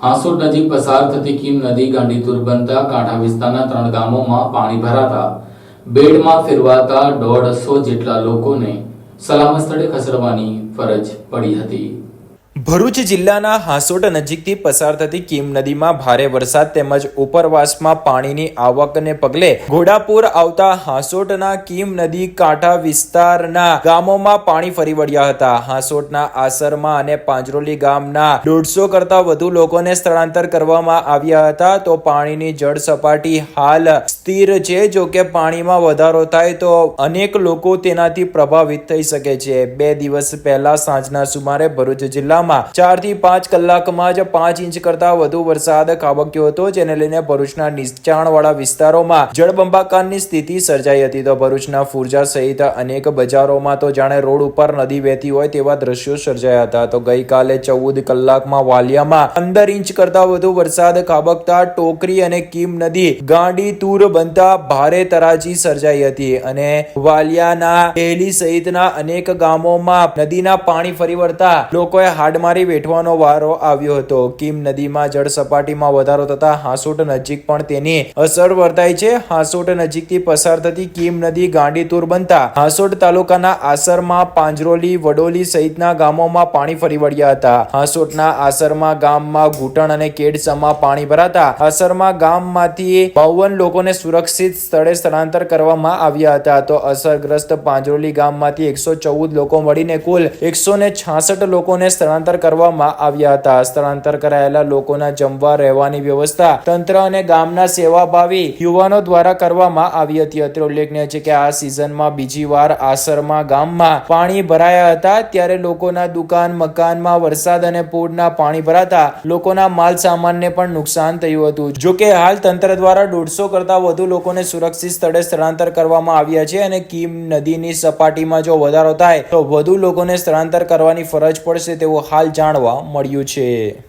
હાંસોડ નજીક પસાર થતી કીમ નદી ગાંડીતુર બનતા કાંઠા વિસ્તારના ત્રણ ગામોમાં પાણી ભરાતા બેડમાં ફેરવાતા દોઢસો જેટલા લોકોને સલામત સ્થળે ખસેડવાની ફરજ પડી હતી. ભરૂચ જિલ્લાના હાંસોટ નજીકથી પસાર થતી કીમ નદીમાં ભારે વરસાદ તેમજ ઉપરવાસમાં પાણીની આવકને પગલે ઘોડાપુર આવતા હાંસોટના કીમ નદી કાંઠા વિસ્તારના ગામોમાં પાણી ફરી વળ્યા હતા. હાંસોટના આસરમાં અને પાંજરોલી ગામના દોઢસો કરતા વધુ લોકોને સ્થળાંતર કરવામાં આવ્યા હતા. તો પાણીની જળ સપાટી હાલ સ્થિર છે. જો કે પાણીમાં વધારો થાય તો અનેક લોકો તેનાથી પ્રભાવિત થઈ શકે છે. બે દિવસ પહેલા સાંજના સુમારે ભરૂચ જિલ્લામાં ચારથી પાંચ કલાકમાં જ પાંચ ઇંચ કરતા વધુ વરસાદ ખાબક્યો હતો, જેને લઈને ભરૂચના નીચાણવાળા વિસ્તારોમાં જળબંબાકારની સ્થિતિ સર્જાઈ હતી. તો ભરૂચના ફુરજા સહિત અનેક બજારોમાં તો જાણે રોડ ઉપર નદી વહેતી હોય તેવા દ્રશ્યો સર્જાયા હતા. તો ગઈકાલે ચૌદ કલાકમાં વાલિયામાં પંદર ઇંચ કરતા વધુ વરસાદ ખાબકતા ટોકરી અને કીમ નદી ગાંડી તૂર બનતા ભારે તરાજી સર્જાઈ હતી અને વાલિયાના ડેલી સહિતના અનેક ગામોમાં નદીના પાણી ફરી વળતા લોકોએ હાડમારી વેઠવાનો વારો આવ્યો હતો. કિમ નદીમાં જળ સપાટીમાં વધારો થતા હાસોટ નજીક પણ તેની અસર વર્તાય છે. હાસોટ નજીકથી પસાર થતી કિમ નદી ગાંડીતુર બનતા હાસોટ તાલુકાના આસરમાં પાંજરોલી, વડોલી સહિતના ગામોમાં પાણી ફરી વળ્યા હતા. હાસોટના આસરમાં ગામમાં ઘૂંટણ અને કેડસમાં પાણી ભરાતા આસરમાં ગામમાંથી બાવન લોકોને સુરક્ષિત સ્થળે સ્થળાંતર કરવામાં આવ્યા હતા. તો અસરગ્રસ્ત પાંજરોલી ગામમાંથી એકસો ચૌદ લોકો મળીને કુલ એકસો ને છાસઠ લોકોને સ્થળાંતર કરવામાં આવ્યા હતા. સ્થળાંતર કરાયેલા લોકોના જમવા, રહેવાની વ્યવસ્થા, તંત્ર અને ગામના સેવાભાવી યુવાનો દ્વારા કરવામાં આવી હતી. અત્રે ઉલ્લેખનીય છે કે આ સિઝનમાં બીજી વાર આસરમાં ગામમાં પાણી ભરાયા હતા. ત્યારે લોકોના દુકાન, મકાનમાં વરસાદ અને પૂરના પાણી ભરાતા લોકોના માલ સામાનને પણ નુકસાન થયું હતું. જોકે હાલ તંત્ર દ્વારા દોઢસો કરતા વધુ લોકોને સુરક્ષિત સ્થળે સ્થળાંતર કરવામાં આવ્યા છે અને કીમ નદીની સપાટીમાં જો વધારો થાય, તો વધુ લોકોને સ્થળાંતર કરવાની ફરજ પડશે તેવું હાલ જાણવા મળ્યું છે.